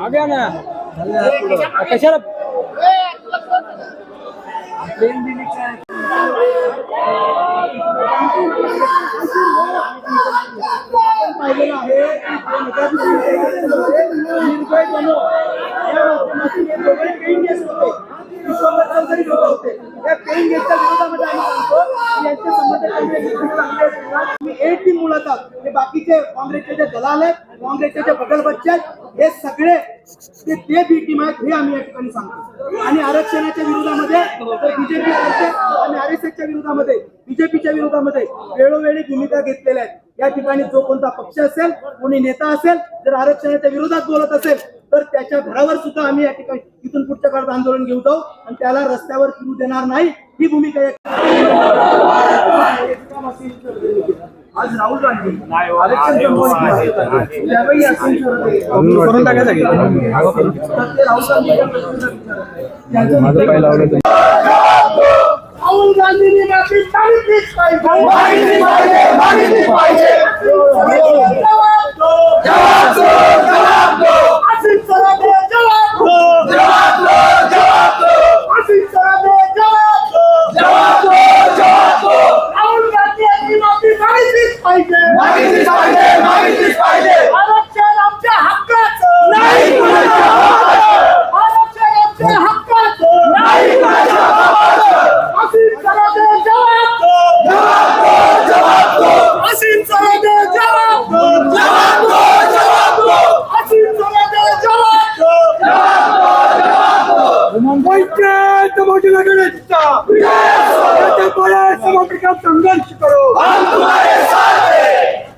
आग्या ना. कशाला? विरोधामध्ये आम्ही सांगतो संबंध एक टीम मुळात हे बाकीचे काँग्रेसचे जे दलाल आहेत काँग्रेसचे जे बगल बच्चे आहेत हे सगळे ते ते बी टीम आहेत हे आम्ही या ठिकाणी सांगतो. आणि आरक्षणाच्या विरोधामध्ये बीजेपी आणि आर एस एसच्या विरोधामध्ये बीजेपीच्या विरोधामध्ये वेळोवेळी भूमिका घेतलेल्या आहेत. या ठिकाणी जो कोणता पक्ष असेल कोणी नेता असेल जर आरक्षणाच्या विरोधात बोलत असेल तर त्याच्या घरावर सुद्धा आम्ही या ठिकाणी इथून पुढच्या काळात आंदोलन घेऊ जाऊ आणि त्याला रस्त्यावर फिरू देणार नाही ही भूमिका या आज राहुल गांधी आरक्षण संपवण्यासाठी त्यावेळी असेल करून टाकायचं की? तर ते राहुल गांधीच्या प्रश्नाचं उत्तर- राहुल गांधींनी माफी मागितलीच पाहिजे. मागितली पाहिजे मागितली पाहिजे जवाब दो जवाब दो जवाब दो आसिफ सराबे जवाब दो जवाब दो जवाब दो आसिफ सराबे जवाब दो जवाब दो जवाब दो राहुल गांधी यांनी माफी मागितलीच पाहिजे मागितलीच पाहिजे मागितलीच पाहिजे आरक्षण आमच्या हक्काचं नाही कुणाच्या हक्काचं आरक्षण आमच्या हक्काचं नाही कुणाच्या हक्काचं आसिफ सराबे जवाब दो जवाब दो जवाब दो आसिफ सराबे जवाब दो जवाब दो जवाब दो आसिफ सराबे जवाब दो जवाब दो जवाब दो मुंबईचे समाज लगेचा त्याच्या पाया समापिका संघर्ष करो हम तुम्हारे साथ हैं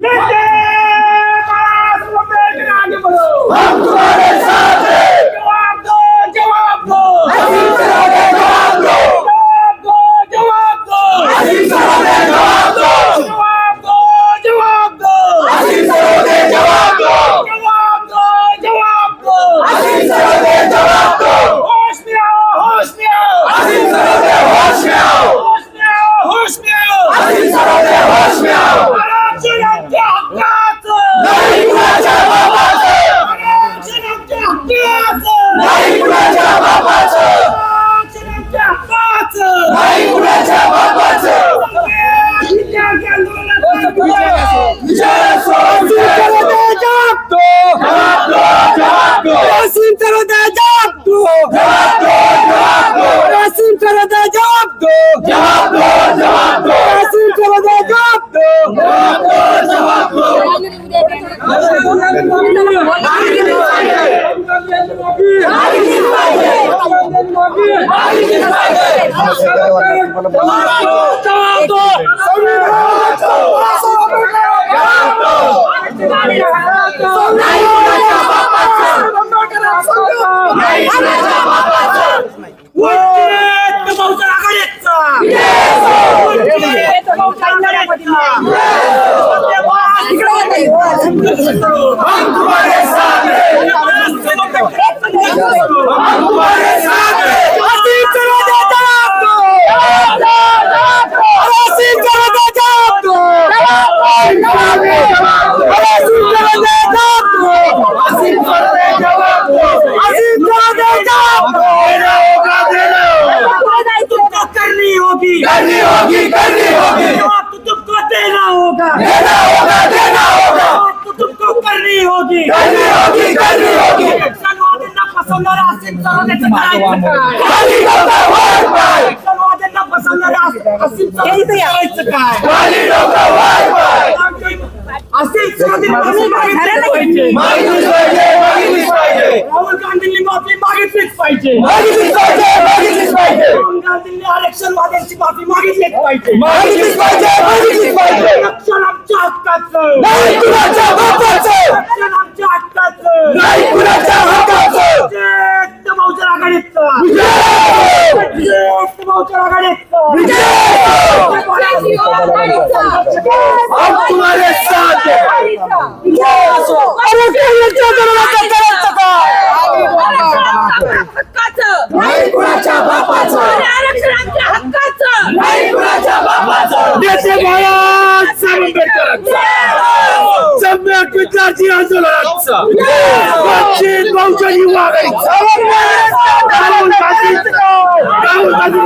नेते बाळासाहेब आगे बढ़ो हम तुम्हारे साथ हैं जवाब दो जवाब दो असीम सराबे जवाब दो जवाब दो जवाब दो असीम सराबे जवाब दो जवाब दो जवाब दो असीम सराबे जवाब दो जवाब दो जवाब दो असीम सराबे जवाब दो होश में आओ होश में आओ असीम सराबे होश में आओ होश में आओ होश में आओ असीम सराबे होश में आओ आरक्षणाच्या हक्काचं नाही कुणाच्या बापाचं आरक्षणाच्या हक्काचं नाही कुणाच्या बापाचं आरक्षणाच्या हक्काचं नाही कुणाच्या बापाचं विजय असो जवाब दो जवाब दो जवाब दो रसीम करो दे जवाब दो जवाब दो जवाब दो रसीम करो दे जवाब दो जवाब दो जवाब दो रसीम करो दे जवाब दो जवाब दो जवाब दो जवाब दो हम तुम्हारे साथ हैं हम तुम्हारे साथ हैं रसीम करो दे जवाब दो रसीम करो दे जवाब दो रसीम करो दे जवाब दो असीम करो दे जवाब दो रसीम करो दे जवाब दो देना होगा देना होगा तुमको करनी होगी करनी होगी करनी होगी। जवाब तो तुमको देना होगा। देना होगा देना होगा। तो तुमको करनी होगी। करनी होगी करनी होगी। नक्षलवाद्यांना फसवणारा असीम सरोदेचं करायचं काय खाली डोका वर पाय नक्षलवाद्यांना फसवणारा असीम सरोदेचं करायचं काय खाली डोका वर पाय पाहिजे. राहुल गांधींनी माफी मागितलीच पाहिजे. राहुल गांधींनी आरक्षणवाद्यांची माफी मागितलीच पाहिजे. मागितलीच पाहिजे मागितलीच पाहिजे. रक्षण आमच्या हक्काचं. आमच्या हक्काचं नाही कुणाच्या हक्काचं जेष्ठ बहुजन आघाडीचं विजय जेष्ठ बहुजन आघाडीचं हम तुम्हारे साथ हैं। नाही कुणाच्या बापाचं आरक्षण आमच्या हक्काचं नाही कुणाच्या बापाचं देते बाबासाहेब आंबेडकरांचा सम्यक विद्यार्थी आंदोलनाचा वंचित बहुजन युवा राहुल गांधी राहुल गांधी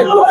Vai.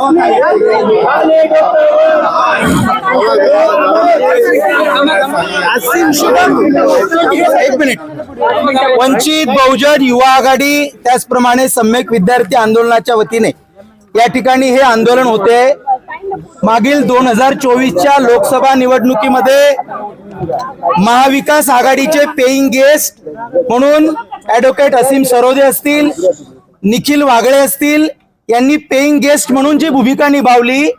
एक मिनिट. वंचित बहुजन युवा आघाडी त्याचप्रमाणे सम्यक विद्यार्थी आंदोलनाच्या वतीने या ठिकाणी हे आंदोलन होते. मागील दोन हजार चोवीसच्या लोकसभा निवडणुकीमध्ये महाविकास आघाडीचे पेईंग गेस्ट म्हणून ऍडव्होकेट असीम सरोदे असतील निखिल वागळे असतील यांनी पेईंग गेस्ट म्हणून जी भूमिका निभावली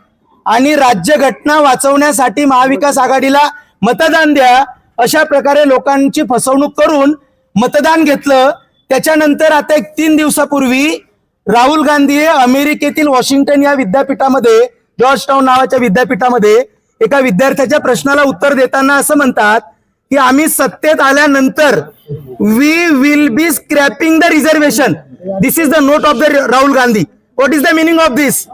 आणि राज्यघटना वाचवण्यासाठी महाविकास आघाडीला मतदान द्या अशा प्रकारे लोकांची फसवणूक करून मतदान घेतलं. त्याच्यानंतर आता एक तीन दिवसापूर्वी राहुल गांधी हे अमेरिकेतील वॉशिंग्टन या विद्यापीठामध्ये जॉर्ज टाउन नावाच्या विद्यापीठामध्ये एका विद्यार्थ्याच्या प्रश्नाला उत्तर देताना असं म्हणतात की आम्ही सत्तेत आल्यानंतर we will be scrapping the reservation this is the note of the Rahul Gandhi. What is the meaning of this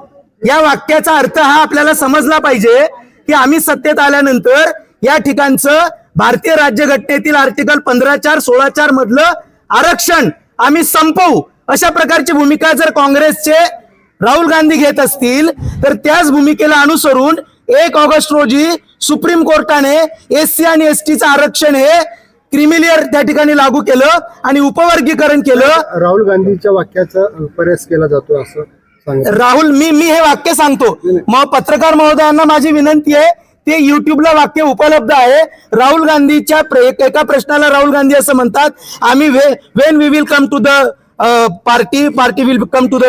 या वाक्याचा अर्थ हा आपल्याला समजला पाहिजे की आम्ही सत्तेत आल्यानंतर या ठिकाणचं भारतीय राज्यघटनेतील आर्टिकल पंधरा चार सोळा चार मधलं आरक्षण आम्ही संपवू. अशा प्रकारची भूमिका जर काँग्रेसचे राहुल गांधी घेत असतील तर त्याच भूमिकेला अनुसरून एक ऑगस्ट रोजी सुप्रीम कोर्टाने एससी आणि एस टीचं आरक्षण हे क्रिमिलियर त्या ठिकाणी लागू केलं आणि उपवर्गीकरण केलं. राहुल गांधीच्या वाक्याचा प्रयास केला जातो असं. राहुल मी मी हे वाक्य सांगतो. मग पत्रकार महोदयांना माझी विनंती आहे ते युट्यूबला वाक्य उपलब्ध आहे. राहुल गांधीच्या एक- प्रश्नाला राहुल गांधी असं म्हणतात आम्ही when we will come to the party party will come to the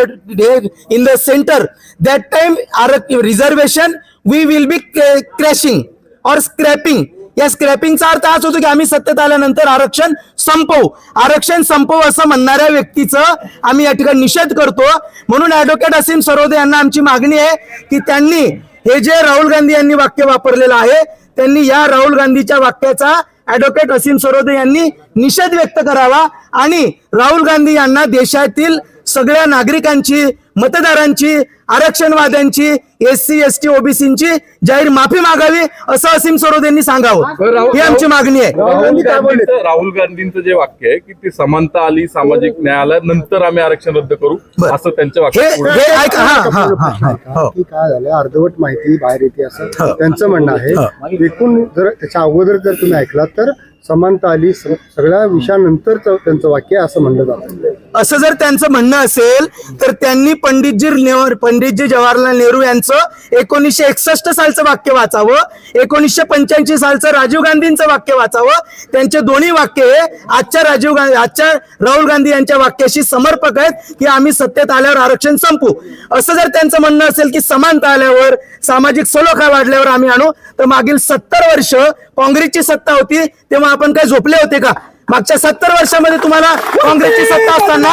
in the centre that time our reservation we will be crashing और स्क्रॅपिंग या स्क्रॅपिंगचा अर्थ हाच होतो की आम्ही सत्तेत आल्यानंतर आरक्षण संपवू. आरक्षण संपवू असं म्हणणाऱ्या व्यक्तीचं आम्ही या ठिकाणी निषेध करतो. म्हणून ऍडव्होकेट असीम सरोदे यांना आमची मागणी आहे की त्यांनी हे जे राहुल गांधी यांनी वाक्य वापरलेलं आहे त्यांनी या राहुल गांधीच्या वाक्याचा ऍडव्होकेट असीम सरोदे यांनी निषेध व्यक्त करावा आणि राहुल गांधी यांना देशातील सगळ्या नागरिकांची मतदारांची आरक्षणवाद्यांची एस सी एस टी ओबीसीची जाहीर माफी मागावी असं असीम सरोद यांनी सांगावं. ही आमची मागणी आहे. राहुल गांधी काय बोलले? गांधींचं- राहुल गांधींचं जे वाक्य आहे की ती समानता आली सामाजिक न्याय आला नंतर आम्ही आरक्षण रद्द करू. असं त्यांच्या हे वाक्यात पुढे- हे ऐका हा हा हा हा हो. की काय झालं? अर्धवट माहिती बाहेर येते असं त्यांचं म्हणणं आहे. एकूण जर त्याच्या अगोदर जर तुम्ही ऐकलात तर समानता आली सगळ्या विषयानंतर त्यांचं वाक्य असं म्हणलं जातं. असं जर त्यांचं म्हणणं असेल तर त्यांनी पंडितजी नेहरू पंडितजी जवाहरलाल नेहरू यांचं एकोणीसशे एकसष्ट सालचं वाक्य वाचावं एकोणीसशे पंच्याऐंशी सालचं राजीव गांधींचं वाक्य वाचावं. त्यांचे दोन्ही वाक्य हे आजच्या राजीव गांधी आजच्या राहुल गांधी यांच्या वाक्याशी समर्पक आहेत की आम्ही सत्तेत आल्यावर आरक्षण संपू. असं जर त्यांचं म्हणणं असेल की समानता आल्यावर सामाजिक सलोखा वाढल्यावर आम्ही आणू तर मागील सत्तर वर्ष काँग्रेसची सत्ता होती तेव्हा आपण काय झोपले होते का? मागच्या सत्तर वर्षामध्ये तुम्हाला काँग्रेसची सत्ता असताना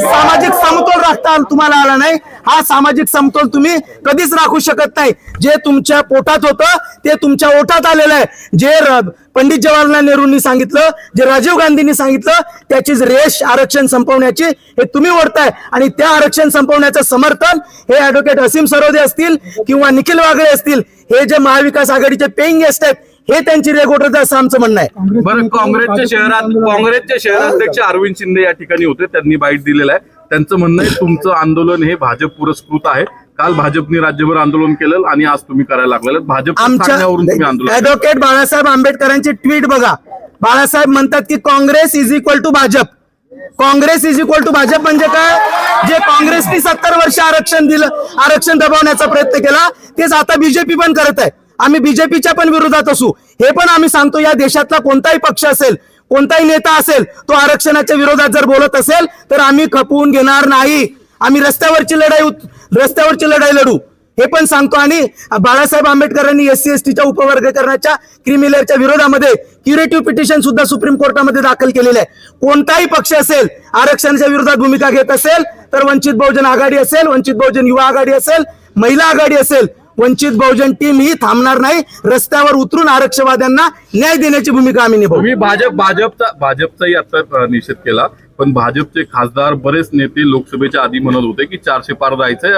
सामाजिक समतोल राखता तुम्हाला आला नाही. हा सामाजिक समतोल तुम्ही कधीच राखू शकत नाही. जे तुमच्या पोटात होतं ते तुमच्या ओठात आलेलं आहे. जे पंडित जवाहरलाल नेहरूंनी सांगितलं जे राजीव गांधींनी सांगितलं त्याचीच रेश आरक्षण संपवण्याची हे तुम्ही ओढताय. आणि त्या आरक्षण संपवण्याचं समर्थन हे ऍडव्होकेट असीम सरोदे असतील किंवा निखिल वागळे असतील हे जे महाविकास आघाडीचे पेईंग गेस्ट आहेत हे त्यांची रेग ओढत असं आमचं म्हणणं आहे. बरं काँग्रेसच्या शहरात काँग्रेसचे शहराध्यक्ष अरविंद शिंदे या ठिकाणी होते. त्यांनी बाईट दिलेलं आहे. त्यांचं म्हणणं आहे तुमचं आंदोलन हे भाजप पुरस्कृत आहे. काल भाजपने राज्यभर आंदोलन केलं आणि आज तुम्ही करायला लागलेलं भाजप आमच्या. ऍडव्होकेट बाळासाहेब आंबेडकरांची ट्विट बघा. बाळासाहेब म्हणतात की Congress is equal to Bhajap. Congress is equal to Bhajap म्हणजे काय? जे काँग्रेसने सत्तर वर्ष आरक्षण दिलं आरक्षण दबावण्याचा प्रयत्न केला तेच आता बीजेपी पण करत आहे. आम्ही बीजेपीच्या पण विरोधात असू. हे पण आम्ही सांगतो या देशातला कोणताही पक्ष असेल कोणताही नेता असेल तो आरक्षणाच्या विरोधात जर बोलत असेल तर आम्ही खपवून घेणार नाही. आम्ही रस्त्यावरची लढाई रस्त्यावरची लढाई लढू. हे पण सांगतो आणि बाळासाहेब आंबेडकरांनी एस सी एस टीच्या उपवर्गीकरणाच्या क्रिमिलेअरच्या विरोधामध्ये क्युरेटिव्ह पिटिशन सुद्धा सुप्रीम कोर्टामध्ये दाखल केलेलं आहे. कोणताही पक्ष असेल आरक्षणाच्या विरोधात भूमिका घेत असेल तर वंचित बहुजन आघाडी असेल वंचित बहुजन युवा आघाडी असेल महिला आघाडी असेल वंचित बहुजन टीम ही थांबणार नाही. रस्त्यावर उतरून आरक्षवाद्यांना न्याय देण्याची भूमिका आम्ही निभावू. तुम्ही भाजप भाजपचा भाजपचाही आता निषेध केला. पण भाजपचे खासदार बरेच नेते लोकसभेच्या आधी म्हणत होते की चारशे पार जायचंय.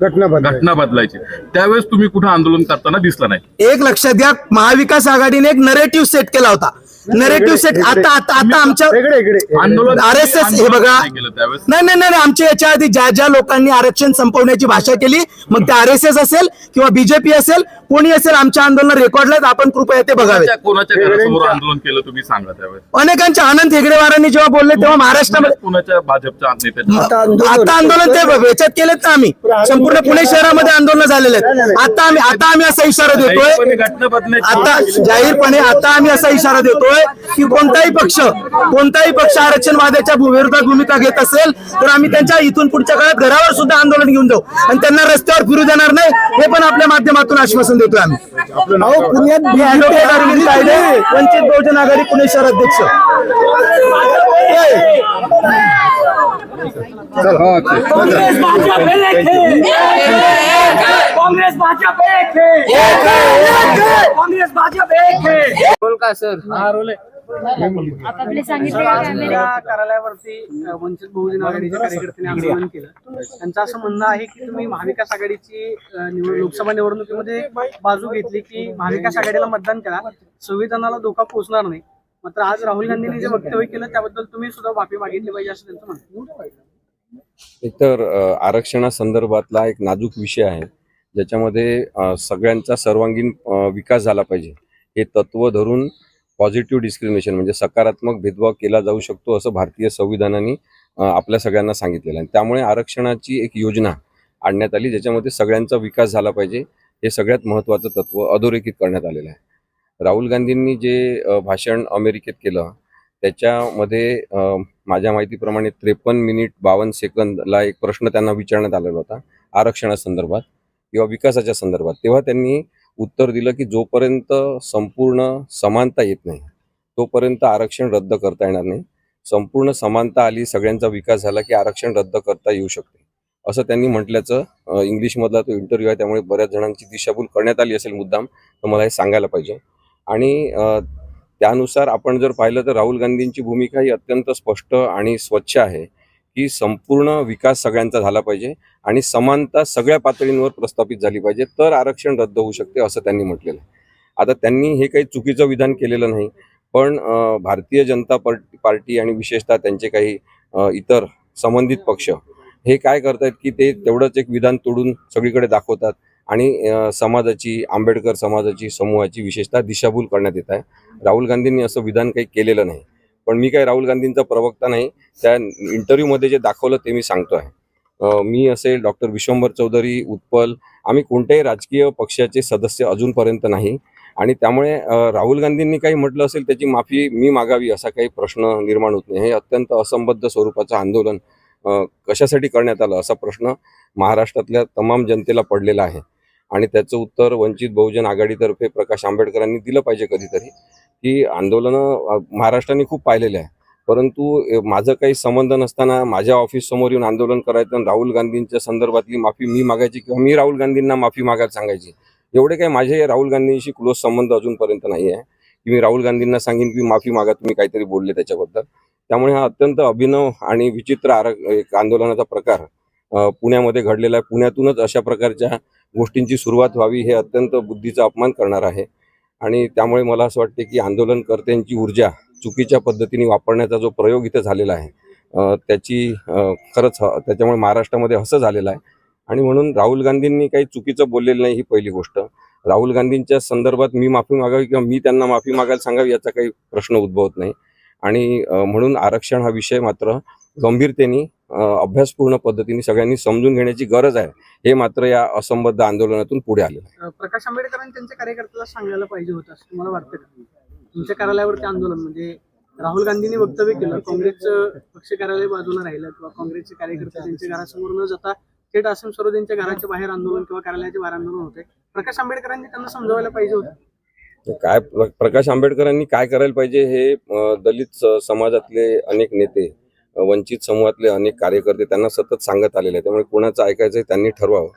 घटना बदलायची. त्यावेळेस तुम्ही कुठं आंदोलन करताना दिसला नाही? एक लक्षात घ्या महाविकास आघाडीने एक नरेटिव्ह सेट केला होता. नरेटिव्ह सेट आता आता आता आमच्या इकडे इकडे आंदोलन आर एस एस हे बघा. नाही नाही नाही नाही आमच्या याच्या आधी ज्या ज्या लोकांनी आरक्षण संपवण्याची भाषा केली मग ते आर एस एस असेल किंवा बीजेपी असेल कोणी असेल आमच्या आंदोलन रेकॉर्डला आपण कृपया ते बघावे. कोणाच्या कोणाच्या घरासमोर आंदोलन केलं तुम्ही सांगा त्यावेळेस. अनेकांच्या आनंद हेगडेवारांनी जेव्हा बोलले तेव्हा महाराष्ट्रामध्ये कोणाच्या भाजपच्या आता आंदोलन ते याच्यात केलेत ना आम्ही. संपूर्ण पुणे शहरामध्ये आंदोलन झालेले आहेत. आता आम्ही आता आम्ही असा इशारा देतोय. आता जाहीरपणे आता आम्ही असा इशारा देतोय. की कोणताही पक्ष कोणताही पक्ष आरक्षणवादाच्या भू- विरोधात भूमिका घेत असेल तर आम्ही त्यांच्या इथून पुढच्या काळात घरावर सुद्धा आंदोलन घेऊन जाऊ. आणि त्यांना रस्त्यावर फिरू देणार नाही हे पण आपल्या माध्यमातून आश्वासन देतोय आम्ही. वंचित बहुजन आघाडी पुणे शहर अध्यक्ष. कांग्रेस भाजप एक है। कांग्रेस भाजप एक है। सांगितले कॅमेरे. या कार्यालयावरती वंचित बहुजन आघाडीच्या कार्यकर्त्यांनी आंदोलन केलं. त्यांचं असं म्हणणं आहे की तुम्ही महाविकास आघाडीची लोकसभा निवडणुकीमध्ये बाजू घेतली की महाविकास आघाडीला मतदान करा. संविधानाला धोका पोहोचणार नाही. मात्र आज राहुल गांधींनी जे वक्तव्य केलं त्याबद्दल तुम्ही सुद्धा माफी मागितली पाहिजे असं त्यांचं म्हणणं आहे. एकतर आरक्षणासंदर्भातला एक नाजूक विषय आहे. ज्याच्यामध्ये सगळ्यांचा सर्वांगीण विकास झाला पाहिजे. हे तत्व धरून पॉझिटिव्ह डिस्क्रिमिनेशन म्हणजे सकारात्मक भेदभाव केला जाऊ शकतो असं भारतीय संविधानाने आपल्या सगळ्यांना सांगितलेलं आहे. त्यामुळे आरक्षणाची एक योजना आणण्यात आली ज्याच्यामध्ये सगळ्यांचा विकास झाला पाहिजे. हे सगळ्यात महत्त्वाचं तत्व अधोरेखित करण्यात आलेलं आहे. राहुल गांधींनी जे भाषण अमेरिकेत केलं त्याच्यामध्ये माझ्या माहितीप्रमाणे त्रेपन्न मिनिट बावन्न सेकंदला एक प्रश्न त्यांना विचारण्यात आलेला होता आरक्षणासंदर्भात. किंवा विकासाच्या संदर्भात. तेव्हा त्यांनी उत्तर दिलं की जोपर्यंत संपूर्ण समानता येत नाही तोपर्यंत आरक्षण रद्द करता येणार नाही. संपूर्ण समानता आली सगळ्यांचा विकास झाला की आरक्षण रद्द करता येऊ शकते. असं त्यांनी म्हटल्याचं इंग्लिशमधला तो इंटरव्ह्यू आहे त्यामुळे बऱ्याच जणांची दिशाभूल करण्यात आली असेल मुद्दाम तर मला हे सांगायला पाहिजे. आणि त्यानुसार आपण जर पाहिलं तर राहुल गांधींची भूमिका ही अत्यंत स्पष्ट आणि स्वच्छ आहे. की संपूर्ण विकास सगळ्यांचा झाला पाहिजे आणि समानता सगळ्या पातळींवर प्रस्थापित झाली पाहिजे तर आरक्षण रद्द होऊ शकते असं त्यांनी म्हटलेलं आहे. आता त्यांनी हे काही चुकीचं विधान केलेलं नाही पण भारतीय जनता पार्टी पार्टी आणि विशेषतः त्यांचे काही इतर संबंधित पक्ष हे काय करतायत की ते तेवढंच एक विधान तोडून सगळीकडे दाखवतात आणि समाजाची आंबेडकर समाजाची समूहाची विशेषतः दिशाभूल करण्यात येत आहे. राहुल गांधींनी असं विधान काही केलेलं नाही. पण मी काही राहुल गांधींचा प्रवक्ता नाही त्या इंटरव्ह्यूमध्ये जे दाखवलं ते मी सांगतो आहे मी असेल डॉक्टर विश्वंभर चौधरी उत्पल आम्ही कोणत्याही राजकीय पक्षाचे सदस्य अजूनपर्यंत नाही. आणि त्यामुळे राहुल गांधींनी काही म्हटलं असेल त्याची माफी मी मागावी असा काही प्रश्न निर्माण होत नाही. हे अत्यंत असंबद्ध स्वरूपाचं आंदोलन कशासाठी करण्यात आलं असा प्रश्न महाराष्ट्रातल्या तमाम जनतेला पडलेला आहे. आणि त्याचं उत्तर वंचित बहुजन आघाडीतर्फे प्रकाश आंबेडकरांनी दिलं पाहिजे कधीतरी. की आंदोलनं महाराष्ट्राने खूप पाहिलेले आहे. परंतु माझं काही संबंध नसताना माझ्या ऑफिस समोर येऊन आंदोलन करायचं आणि राहुल गांधींच्या संदर्भातली माफी मी मागायची किंवा मी राहुल गांधींना माफी मागायला सांगायची एवढे काही माझे राहुल गांधींशी क्लोज संबंध अजूनपर्यंत नाही आहे की मी राहुल गांधींना सांगेन की माफी मागा तुम्ही काहीतरी बोलले त्याच्याबद्दल. त्यामुळे हा अत्यंत अभिनव आणि विचित्र आर एक आंदोलनाचा प्रकार पुण्यामध्ये घडलेला आहे. पुण्यातूनच अशा प्रकारच्या गोष्टींची सुरुवात व्हावी हे अत्यंत बुद्धीचा अपमान करणार आहे. आणि त्यामुळे मला असं वाटते की आंदोलनकर्त्यांची ऊर्जा चुकीच्या पद्धतीने वापरण्याचा जो प्रयोग इथं झालेला आहे त्याची खरंच त्याच्यामुळे महाराष्ट्रामध्ये असं झालेलं आहे. आणि म्हणून राहुल गांधींनी काही चुकीचं बोललेलं नाही ही पहिली गोष्ट. राहुल गांधींच्या संदर्भात मी माफी मागावी किंवा मी त्यांना माफी मागायला सांगावी याचा काही प्रश्न उद्भवत नाही. आणि म्हणून आरक्षण हा विषय मात्र गंभीरतेने अभ्यासपूर्ण पद्धतीने सगळ्यांनी समजून घेण्याची गरज आहे हे मात्र या असंबद्ध आंदोलनातून पुढे अं, प्रकाश आंबेडकरांनी त्यांच्या कार्यकर्त्याला सांगायला पाहिजे होतं असं तुम्हाला वाटतं का? तुमच्या कार्यालयावरती आंदोलन म्हणजे राहुल गांधींनी वक्तव्य केलं काँग्रेसचं पक्ष कार्यालय बाजूला राहिलं किंवा काँग्रेसचे कार्यकर्ते त्यांच्या घरासमोर न जाता थेट आसिम सरोद यांच्या घराच्या बाहेर आंदोलन किंवा कार्यालयाच्या बाहेर आंदोलन होते प्रकाश आंबेडकरांनी त्यांना समजावायला पाहिजे होतं. काय प्र- प्रकाश आंबेडकरांनी काय करायला पाहिजे हे दलित समाजातले अनेक नेते वंचित समूहातले अनेक कार्यकर्ते त्यांना सतत सांगत आलेले आहे त्यामुळे कोणाचं ऐकायचं त्यांनी ठरवावं.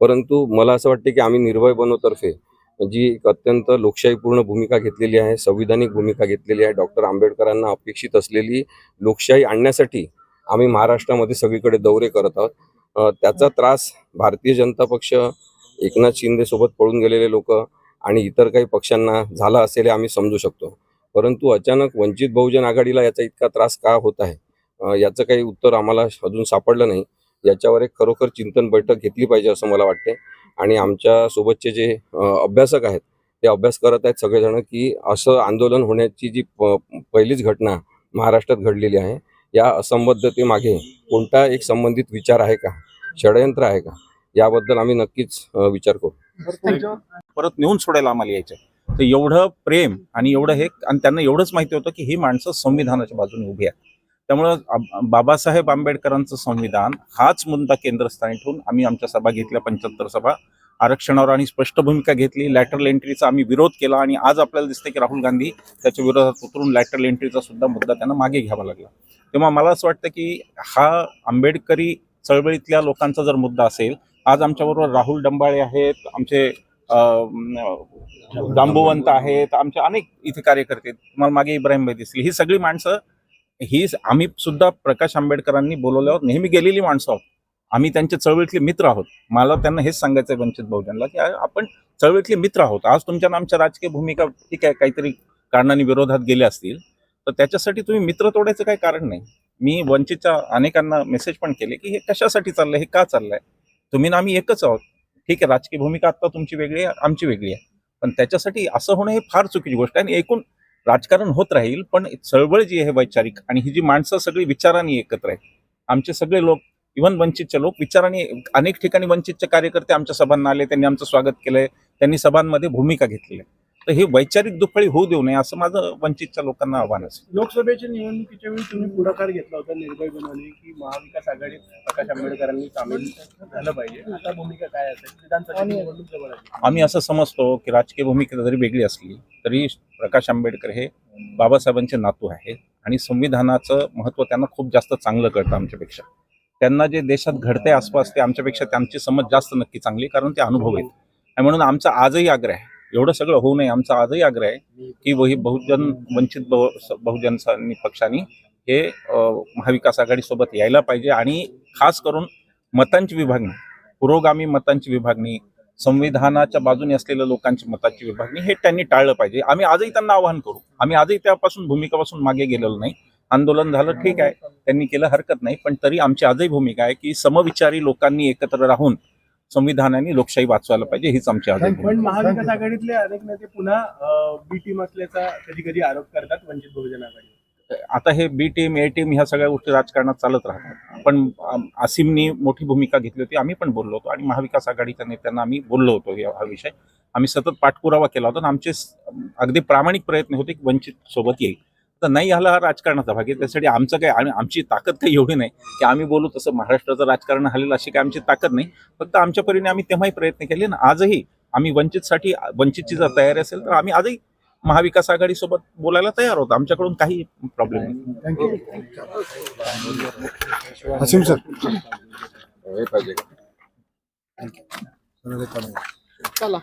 परंतु मला असं वाटते की आम्ही निर्भय बनोतर्फे जी एक अत्यंत लोकशाहीपूर्ण भूमिका घेतलेली आहे संविधानिक भूमिका घेतलेली आहे डॉक्टर आंबेडकरांना अपेक्षित असलेली लोकशाही आणण्यासाठी आम्ही महाराष्ट्रामध्ये सगळीकडे दौरे करत आहोत. त्याचा त्रास भारतीय जनता पक्ष एकनाथ शिंदेसोबत पळून गेलेले लोक आणि इतर काही पक्षांना झाला असेल हे आम्ही समजू शकतो. परंतु अचानक वंचित बहुजन आघाडीला याचा इतका त्रास का होत आहे? याचं काही उत्तर आम्हाला अजून सापडलं नाही. याच्यावर एक खरोखर चिंतन बैठक घेतली पाहिजे असं मला वाटते आणि आमच्या सोबतचे जे अभ्यासक आहेत ते अभ्यास करत आहेत सगळेजण की असं आंदोलन होण्याची जी पहिलीच घटना महाराष्ट्रात घडलेली आहे या असंबद्धतेमागे कोणता एक संबंधित विचार आहे का? षडयंत्र आहे का? याबद्दल आम्ही नक्कीच विचार करू. परत नेऊन सोडायला आम्हाला यायचं तर एवढं प्रेम आणि एवढं हे आणि त्यांना एवढंच माहिती होतं की ही माणसं संविधानाच्या बाजूने उभी आहेत. त्यामुळं बाबासाहेब आंबेडकरांचं संविधान हाच मुद्दा केंद्रस्थानी ठेवून आम्ही आमच्या सभा घेतल्या पंच्याहत्तर सभा. आरक्षणावर आणि स्पष्ट भूमिका घेतली लॅटरल एंट्रीचा आम्ही विरोध केला आणि आज आपल्याला दिसते की राहुल गांधी त्याच्या विरोधात उतरून लॅटरल एंट्रीचा सुद्धा मुद्दा त्यांना मागे घ्यावा लागला. तेव्हा मला असं वाटतं की हा आंबेडकरी चळवळीतल्या लोकांचा जर मुद्दा असेल आज आमच्याबरोबर राहुल डंबाळे आहेत आमचे जांबुवंत आहेत आमचे अनेक इथे कार्यकर्ते तुम्हाला मागे इब्राहिम भाई दिसले. ही सगळी माणसं ही आम्ही सुद्धा प्रकाश आंबेडकरांनी बोलवल्यावर नेहमी गेलेली माणसं आहोत. आम्ही त्यांचे चळवळीतले मित्र आहोत. मला त्यांना हेच सांगायचं आहे वंचित बहुजनला की आपण चळवळीतले मित्र आहोत. आज तुमच्या आमच्या राजकीय भूमिका ठीक आहे काहीतरी कारणाने विरोधात गेले असतील तर त्याच्यासाठी तुम्ही मित्र तोडायचं काही कारण नाही. मी वंचितच्या अनेकांना मेसेज पण केले की हे कशासाठी चाललंय? हे का चाललंय? तुम्ही ना आम्ही एकच आहोत. ठीक आहे राजकीय भूमिका आता तुमची वेगळी आहे आमची वेगळी आहे. पण त्याच्यासाठी असं होणं हे फार चुकीची गोष्ट आहे आणि एकूण राजकारण होत राहील पण चळवळ जी आहे वैचारिक आणि ही जी माणसं सगळी विचारांनी एकत्र आहेत. आमचे सगळे लोक इव्हन वंचितचे लोक विचाराने अनेक ठिकाणी वंचितचे कार्यकर्ते आमच्या सभांना आले त्यांनी आमचं स्वागत केलंय त्यांनी सभांमध्ये भूमिका घेतली आहे. तर हे वैचारिक दुफळी होऊ देऊ नये असं माझं वंचितच्या लोकांना आव्हान असेल लोकसभेच्या निवडणुकीच्या वेळी तुम्ही पुढाकार घेतला होता निर्भयपणाने की महाविकास आघाडीत प्रकाश आंबेडकरांनी सामील झालं पाहिजे. आता भूमिका काय असेल? विधानसभेची निवडणूक जवळ. आम्ही असं समजतो की राजकीय भूमिका जरी वेगळी असली तरी प्रकाश आंबेडकर हे बाबासाहेबांचे नातू आहेत आणि संविधानाचं महत्त्व त्यांना खूप जास्त चांगलं कळतं आमच्यापेक्षा. त्यांना जे देशात घडते आसपास ते आमच्यापेक्षा त्यांची समज जास्त नक्की चांगली कारण ते अनुभव आहेत. आणि म्हणून आमचा आजही आग्रह आहे एवढं सगळं होऊ नये आमचा आजही आग्रह आहे की वही बहुजन वंचित बहु बहुजन पक्षाने हे महाविकास आघाडीसोबत यायला पाहिजे आणि खास करून मतांची विभागणी पुरोगामी मतांची विभागणी संविधानाच्या बाजूने असलेल्या लोकांची मताची विभागणी हे त्यांनी टाळलं पाहिजे. आम्ही आजही त्यांना आवाहन करू. आम्ही आजही त्यापासून भूमिकापासून मागे गेलेलो नाही. आंदोलन झालं ठीक आहे. त्यांनी केलं हरकत नाही पण तरी आमची आजही भूमिका आहे की समविचारी लोकांनी एकत्र राहून संविधानाने लोकशाही वाचवायला पाहिजे हीच आमची पण महाविकास आघाडीतले अनेक नेते पुन्हा बी टीम असल्याचा कधी कधी आरोप करतात वंचित बहुजन आघाडी. आता हे बी टीम ए टीम ह्या सगळ्या गोष्टी राजकारणात चालत राहतात. पण आसिमनी मोठी भूमिका घेतली होती आम्ही पण बोललो होतो. आणि महाविकास आघाडीच्या नेत्यांना आम्ही बोललो होतो या- हा विषय. आम्ही सतत पाठपुरावा केला होता आणि आमचे अगदी प्रामाणिक प्रयत्न होते की वंचित सोबत येईल. तर नाही आला हा राजकारणाचा भाग. आहे त्यासाठी आमचं काय आणि आमची ताकद काही एवढी नाही की आम्ही बोलू तसं महाराष्ट्राचं राजकारण हलेलं अशी काय आमची ताकद नाही. फक्त आमच्या परीने आम्ही तेव्हाही प्रयत्न केले ना आजही आम्ही वंचितसाठी वंचितची जर तयारी असेल तर आम्ही आजही महाविकास आघाडी सोबत बोलायला तयार होतो आमच्याकडून काही प्रॉब्लेम नाही. सर. पाहिजे चला